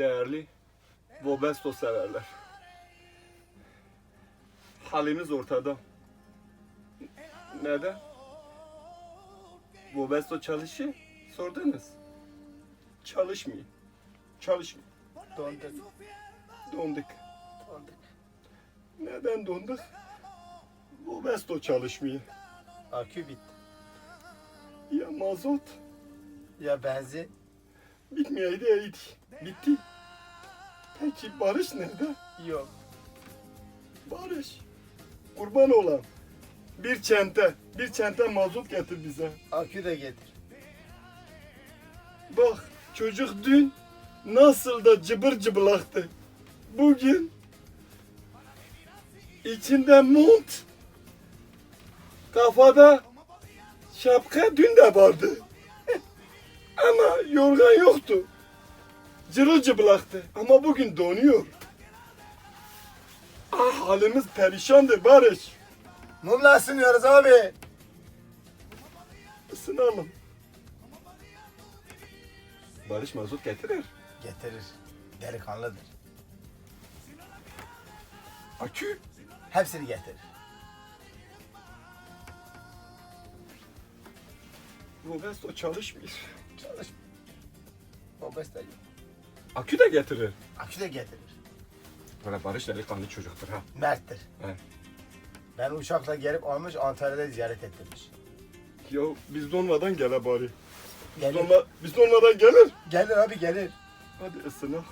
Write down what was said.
değerli Vobesto severler. Halimiz ortada. Neden? Vobesto çalışıyor. Sordunuz. Çalışmıyor. Çalışmıyor. Donduk. Donduk. Donduk. Neden donduk? Vobesto çalışmıyor. Akü bitti. Ya mazot Ya benzin. Bitmeyeydi iyiydi. Bitti. Peki Barış nerede? Yok. Barış. Kurban olan. Bir çente, bir çente mazot getir bize. Akü de getir. Bak çocuk dün nasıl da cıbır cıbılaktı. Bugün içinde mont, kafada şapka dün de vardı. Yorgan yoktu. Cırıl cıbılaktı. Ama bugün donuyor. Ah halimiz perişandır Barış. Mumla ısınıyoruz abi. Isınalım. Barış mazot getirir. Getirir. Delikanlıdır. Akü. Hepsini getirir. Robesto çalışmıyor. Çalış. Mobes de yok. Akü de getirir. Akü de getirir. Böyle Barış delikanlı çocuktur ha. Merttir. He. Ben uçakla gelip almış Antalya'da ziyaret ettirmiş. Ya biz donmadan gele bari. Biz, Gelir. donma, biz donmadan gelir. Gelir abi gelir. Hadi ısınak.